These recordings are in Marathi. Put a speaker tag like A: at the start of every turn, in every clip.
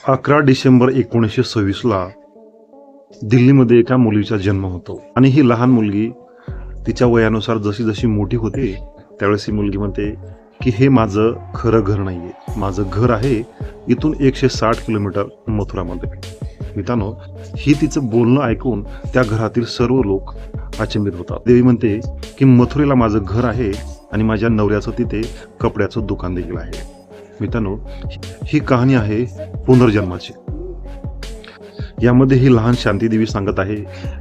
A: अकरा डिसेंबर एकोणीसशे सव्वीसला दिल्लीमध्ये एका मुलीचा जन्म होतो. आणि ही लहान मुलगी तिच्या वयानुसार जशी जशी मोठी होते त्यावेळेस ही मुलगी म्हणते की हे माझं खरं घर नाही आहे माझं घर आहे इथून एकशे साठ किलोमीटर मथुरामध्ये. मित्रांनो ही तिचं बोलणं ऐकून त्या घरातील सर्व लोक अचंबित होतात. देवी म्हणते की मथुरेला माझं घर आहे आणि माझ्या नवऱ्याचं तिथे कपड्याचं दुकान देखील आहे. मित्रांनो ही कहाणी आहे पुनर्जन्माची. यामध्ये ही लहान शांतीदेवी सांगत आहे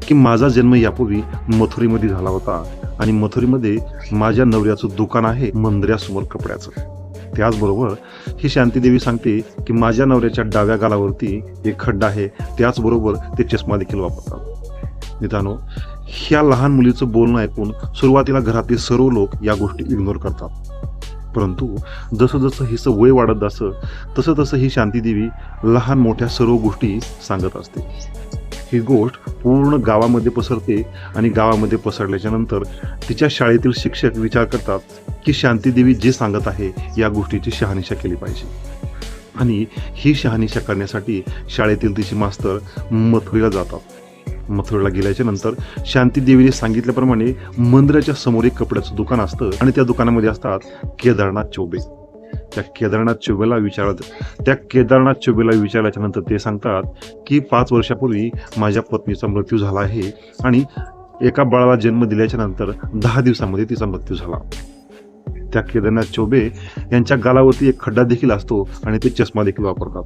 A: की माझा जन्म यापूर्वी मथुरीमध्ये झाला होता आणि मथुरीमध्ये माझ्या नवऱ्याचं दुकान आहे मंदिरासमोर कपड्याचं. त्याचबरोबर ही शांतीदेवी सांगते की माझ्या नवऱ्याच्या डाव्या गालावरती एक खड्डा आहे त्याचबरोबर ते चष्मा देखील वापरतात. मित्रांनो ह्या लहान मुलीचं बोलणं ऐकून सुरुवातीला घरातील सर्व लोक या गोष्टी इग्नोर करतात. परंतु जसं जसं हिचं वय वाढत असं तसं तसं ही शांतीदेवी लहान मोठ्या सर्व गोष्टी सांगत असते. ही गोष्ट पूर्ण गावामध्ये पसरते आणि गावामध्ये पसरल्याच्या नंतर तिच्या शाळेतील शिक्षक विचार करतात की शांतीदेवी जे सांगत आहे या गोष्टीची शहानिशा केली पाहिजे. आणि ही शहानिशा करण्यासाठी शाळेतील तिची मास्तर मथुरीला जातात. मथुरेला गेल्याच्यानंतर शांतीदेवीने सांगितल्याप्रमाणे मंदिराच्या समोर एक कपड्याचं दुकान असतं आणि त्या दुकानामध्ये असतात केदारनाथ चोबे. त्या केदारनाथ चोबेला विचारत त्या केदारनाथ चोबेला विचारल्याच्या नंतर ते सांगतात की पाच वर्षापूर्वी माझ्या पत्नीचा मृत्यू झाला आहे आणि एका बाळाला जन्म दिल्याच्या नंतर दहा दिवसामध्ये तिचा मृत्यू झाला. त्या केदारनाथ चौबे यांच्या गालावरती एक खड्डा देखील असतो आणि ते चष्मा देखील वापरतात.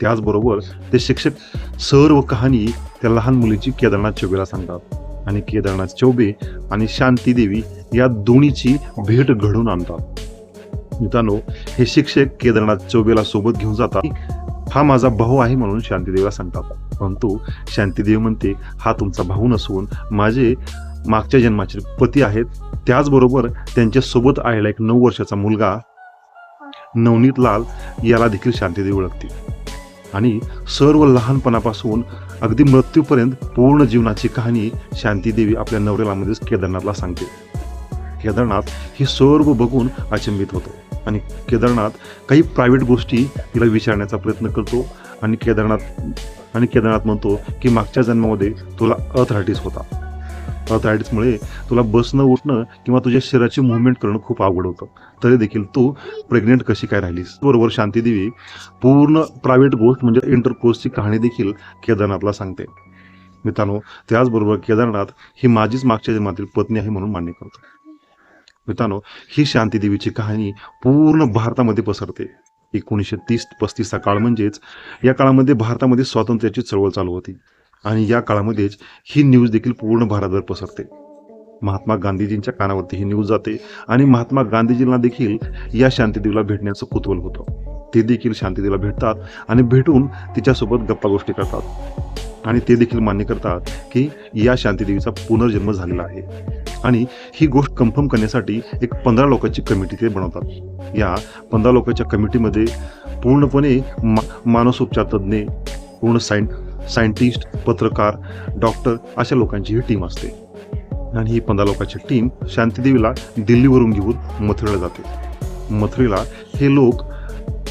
A: त्याचबरोबर ते शिक्षक सर्व कहाणी त्या लहान मुलीची केदारनाथ चौबेला सांगतात. आणि केदारनाथ चौबे आणि शांती देवी या दोन्हीची भेट घडून आणतात. मित्रांनो हे शिक्षक केदारनाथ चौबेला सोबत घेऊन जातात. हा माझा भाऊ आहे म्हणून शांतीदेवीला सांगतात. परंतु शांतीदेवी म्हणते हा तुमचा भाऊ नसून माझे मागच्या जन्माचे पती आहेत. त्याचबरोबर त्यांच्यासोबत आलेला एक नऊ वर्षाचा मुलगा नवनीत लाल याला देखील शांतीदेवी ओळखते आणि सर्व लहानपणापासून अगदी मृत्यूपर्यंत पूर्ण जीवनाची कहाणी शांतीदेवी आपल्या नवऱ्यालामध्येच केदारनाथला सांगते. केदारनाथ ही सर्व बघून अचंबित होतो आणि केदारनाथ काही प्रायव्हेट गोष्टी तिला विचारण्याचा प्रयत्न करतो आणि केदारनाथ आणि केदारनाथ म्हणतो की मागच्या जन्मामध्ये तुला अथरायटिस होता. अर्थायटिसमुळे तुला बसणं उठणं किंवा तुझ्या शरीराची मुवमेंट करणं खूप अवघड होतं. तरी देखील तू प्रेग्नेंट कशी काय राहिलीस? बरोबर शांतीदेवी. पूर्ण प्रायव्हेट गोष्ट म्हणजे इंटरकोर्सची कहाणी देखील केदारनाथला सांगते. मित्रांनो त्याचबरोबर केदारनाथ ही माझीच मागच्या जन्मातील पत्नी आहे म्हणून मान्य करतो. मित्रांनो ही शांतीदेवीची कहाणी पूर्ण भारतामध्ये पसरते. एकोणीसशे तीस पस्तीसचा काळ म्हणजेच या काळामध्ये भारतामध्ये स्वातंत्र्याची चळवळ चालू होती. आणि या काळामध्येच ही न्यूज देखील पूर्ण भारतभर पसरते. महात्मा गांधीजींच्या कानावरती ही न्यूज जाते आणि महात्मा गांधीजींना देखील या शांतीदेवीला भेटण्याचं कुतूहल होतं. ते देखील शांतीदेवीला भेटतात आणि भेटून तिच्यासोबत गप्पा गोष्टी करतात. आणि ते देखील मान्य करतात की या शांतीदेवीचा पुनर्जन्म झालेला आहे. आणि ही गोष्ट कन्फर्म करण्यासाठी एक पंधरा लोकांची कमिटी ते बनवतात. या पंधरा लोकांच्या कमिटीमध्ये पूर्णपणे मा मानसोपचार तज्ज्ञ पूर्ण सायं सायंटिस्ट पत्रकार डॉक्टर अशा लोकांची ही टीम असते. आणि ही पंधरा लोकांची टीम शांतीदेवीला दिल्लीवरून घेऊन मथुरेला जाते. मथुरेला हे लोक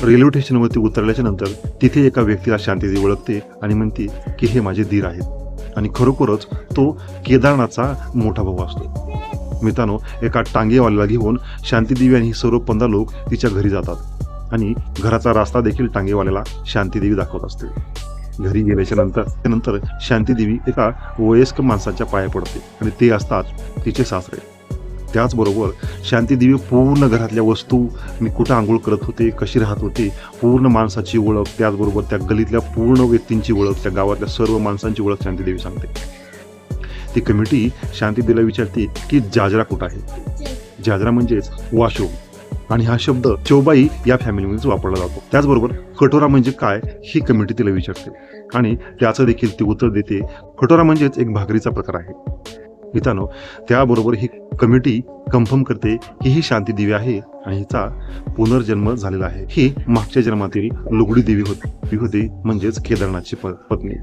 A: रेल्वे स्टेशनवरती उतरल्याच्या नंतर तिथे एका व्यक्तीला शांतीदेवी ओळखते आणि म्हणते की हे माझे धीर आहेत. आणि खरोखरच तो केदारनाथचा मोठा भाऊ असतो. मित्रांनो एका टांगेवाल्याला घेऊन शांतीदेवी आणि ही सर्व पंधरा लोक तिच्या घरी जातात. आणि घराचा रास्ता देखील टांगेवाल्याला शांतीदेवी दाखवत असते. घरी गेल्याच्यानंतर त्यानंतर शांतीदेवी एका वयस्क माणसाच्या पाया पडते आणि ते असतात तिचे सासरे. त्याचबरोबर शांतीदेवी पूर्ण घरातल्या वस्तू मी कुठं आंघोळ करत होते कशी राहत होते पूर्ण माणसाची ओळख त्याचबरोबर त्या गलीतल्या पूर्ण व्यक्तींची ओळख त्या गावातल्या सर्व माणसांची ओळख शांतीदेवी सांगते. ती कमिटी शांतीदेवीला विचारते की जाजरा कुठं आहे? जाजरा. म्हणजेच वाशो आणि हा शब्द चौबाई या फॅमिलीमध्येच वापरला जातो. त्याचबरोबर कटोरा म्हणजे काय ही कमिटी तिला विचारते. आणि त्याचं देखील ती उत्तर देते कटोरा म्हणजेच एक भाकरीचा प्रकार आहे. मित्रांनो त्याबरोबर ही कमिटी कन्फर्म करते की ही शांती देवी आहे आणि हिचा पुनर्जन्म झालेला आहे. ही मागच्या जन्मातील लुगडी देवी होती. होती म्हणजेच केदारनाथची प- पत्नी.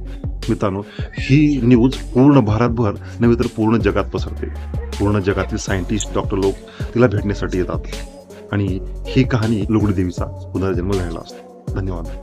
A: मित्रांनो ही न्यूज पूर्ण भारतभर नव्हे तर पूर्ण जगात पसरते. पूर्ण जगातील सायंटिस्ट डॉक्टर लोक तिला भेटण्यासाठी येतात. आणि ही कहाणी लुगडी देवीचा पुनर्जन्म झालेला असतो. धन्यवाद.